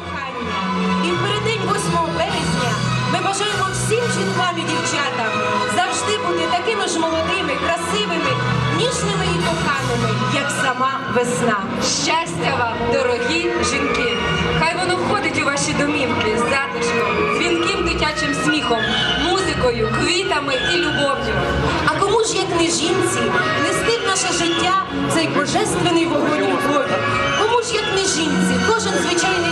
кохання. І в переддень 8 березня ми бажаємо всім жінкам і дівчатам завжди бути такими ж молодими, красивими, ніжними і коханими, як сама весна. Щастя вам, дорогі жінки! Хай воно входить у ваші домівки з затишком, дзвінким дитячим сміхом, музикою, квітами і любов'ю. А кому ж, як не жінці, нести в наше життя цей божественний вогонь любові? Кому ж, як не жінці, кожен звичайний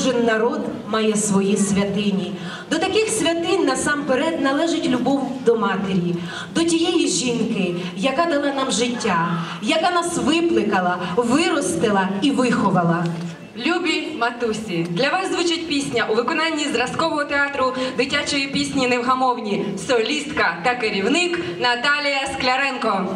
кожен народ має свої святині. До таких святинь насамперед належить любов до матері, до тієї жінки, яка дала нам життя, яка нас випликала, виростила і виховала. Любі матусі, для вас звучить пісня у виконанні зразкового театру дитячої пісні Невгамовні, солістка та керівник Наталія Скляренко.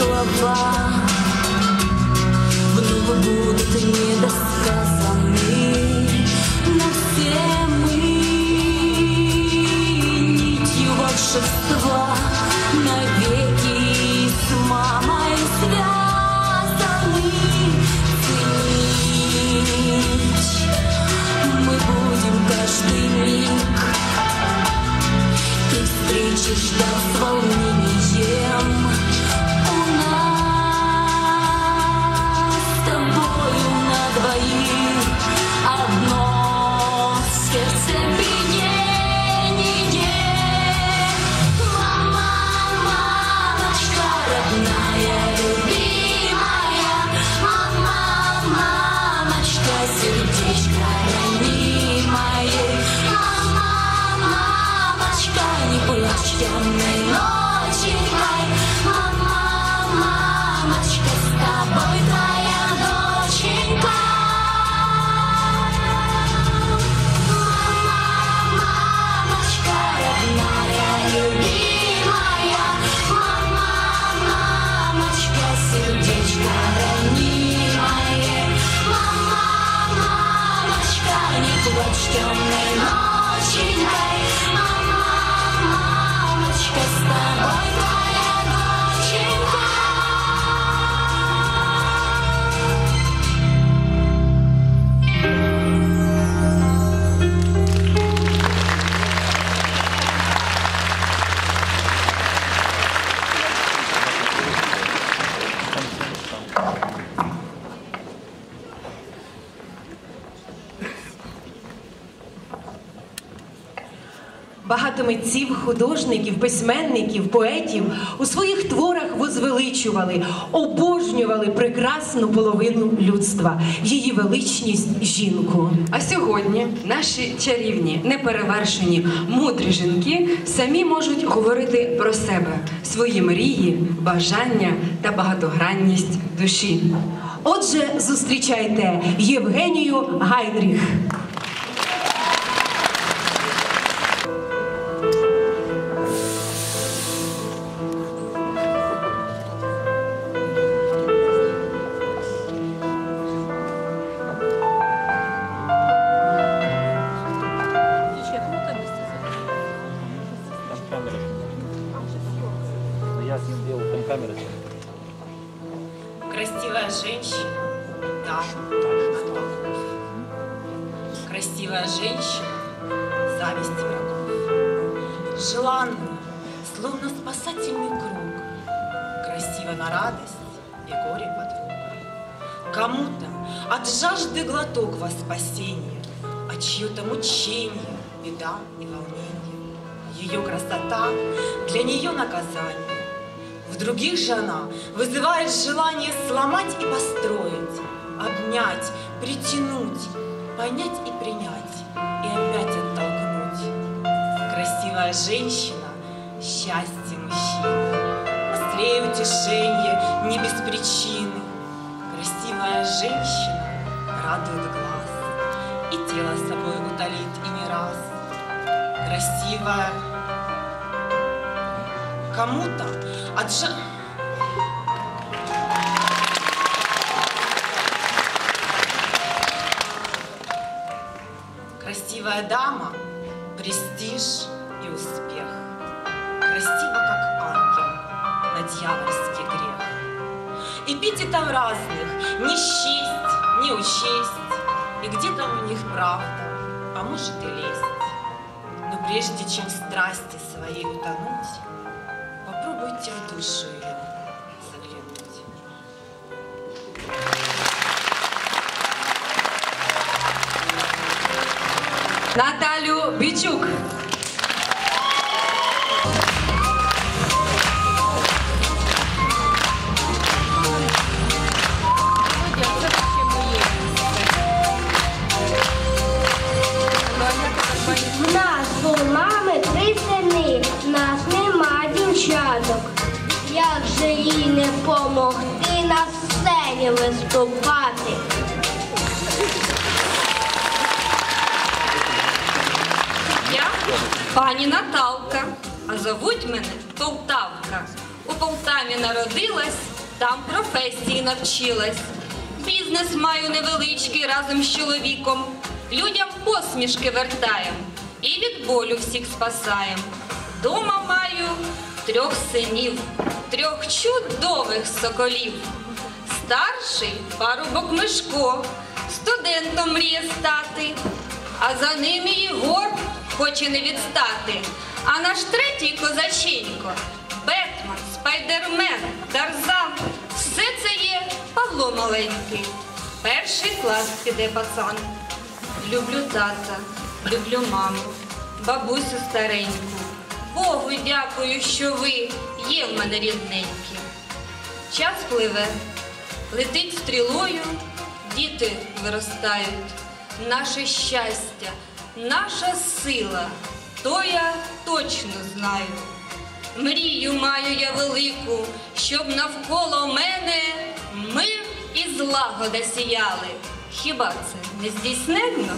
слова, вновь не недостаточно. Багато митців, художників, письменників, поетів у своїх творах возвеличували, обожнювали прекрасну половину людства, її величність жінку. А сьогодні наші чарівні, неперевершені, мудрі жінки самі можуть говорити про себе, свої мрії, бажання та багатогранність душі. Отже, зустрічайте Євгенію Гайдріх. Желанная, словно спасательный круг. Красиво на радость и горе подруга. Кому-то от жажды глоток во спасение, а чье-то мучение, беда и волнение. Ее красота для нее наказание. В других же она вызывает желание сломать и построить, обнять, притянуть, понять и принять, и опять. Красивая женщина – счастье мужчины, острее утешение не без причины. Красивая женщина радует глаз, и тело собой утолит и не раз. Красивая кому-то от. Красивая дама, Эпитетов разных не счесть, не учесть. И где там у них правда, а может и лесть. Но прежде чем страсти своей утонуть, попробуйте в душу ее заглянуть. Наталю Бичук. Виступати? Я пані Наталка, а зовуть мене Полтавка. У Полтаві народилась, там професії навчилась. Бізнес маю невеличкий разом з чоловіком. Людям посмішки вертаєм і від болю всіх спасаєм. Дома маю трьох синів, трьох чудових соколів. Старший парубок Мишко, студентом мріє стати, а за ним і Єгор хоче не відстати. А наш третій козаченько Бетмен, Спайдермен, Тарзан. Все це є Павло маленький. Перший клас піде пацан. Люблю тата, люблю маму, бабусю стареньку. Богу дякую, що ви є в мене рідненькі. Час пливе, летить стрілою, діти виростають. Наше щастя, наша сила, то я точно знаю. Мрію маю я велику, щоб навколо мене мир і злагода сіяли. Хіба це не здійсненно?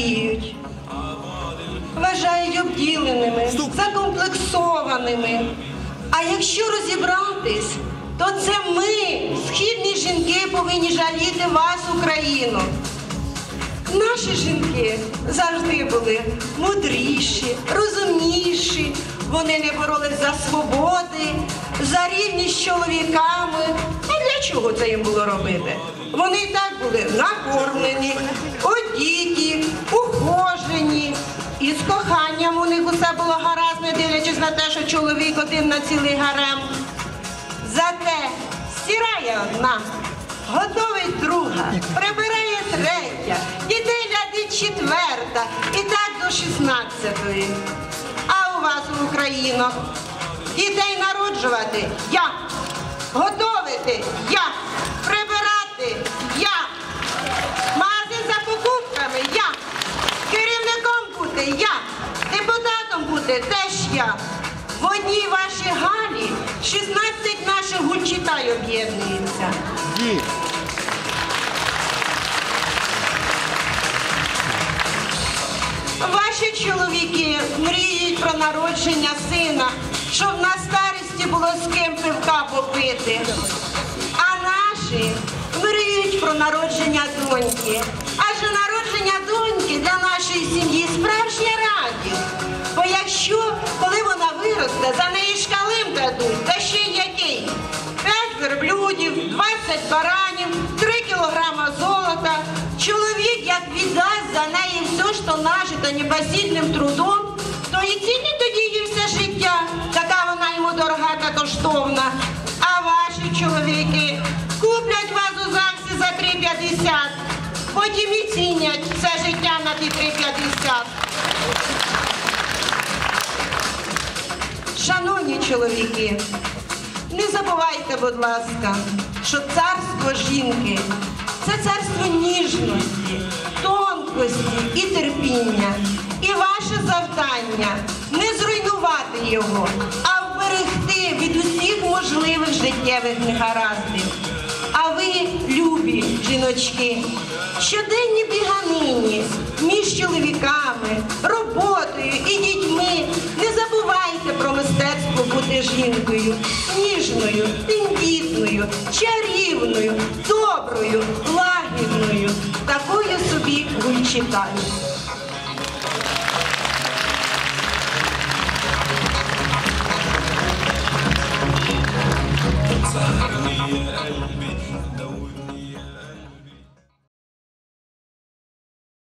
Жаліють, вважають обділеними, закомплексованими. А якщо розібратись, то це ми, східні жінки, повинні жаліти вас, Україну. Наші жінки завжди були мудріші, розумніші. Вони не боролись за свободи, за рівність з чоловіками. Чого це їм було робити? Вони і так були накормлені, одіті, ухожені. І з коханням у них усе було гаразд, не дивлячись на те, що чоловік один на цілий гарем. Зате стирає одна, готовить друга, прибирає третя, дітей глядить четверта і так до шістнадцятої. А у вас, у Українок, дітей народжувати я, готовити. Я, прибирати. Я, магазин за покупками. Я, керівником бути. Я, депутатом бути. Теж я. В одній вашій галі 16 наших гульчитай об'єднується. Ваші чоловіки мріють про народження сина, щоб на старості було з ким пивка попити. А наші мріють про народження доньки. Адже народження доньки для нашої сім'ї справжня радість. Бо якщо, коли вона виросте, за неї шкалим дадуть, та ще який? П'ять верблюдів, 20 баранів, 3 кілограма золота. Чоловік як віддасть за неї все, що нажито непосильним трудом, і цінить тоді її все життя. Така вона йому дорога та коштовна. А ваші чоловіки куплять вас у ЗАГСі за 3,50, потім і цінять все життя на ті 3,50. Шановні чоловіки, не забувайте, будь ласка, що царство жінки це царство ніжності, тонкості і терпіння. І ваше завдання не зруйнувати його, а вберегти від усіх можливих життєвих негараздів. А ви, любі жіночки, щоденні біганині між чоловіками, роботою і дітьми. Не забувайте про мистецтво бути жінкою, ніжною, тендітною, чарівною, доброю, лагідною, такою собі гульчитаю. i Sag mir, ey.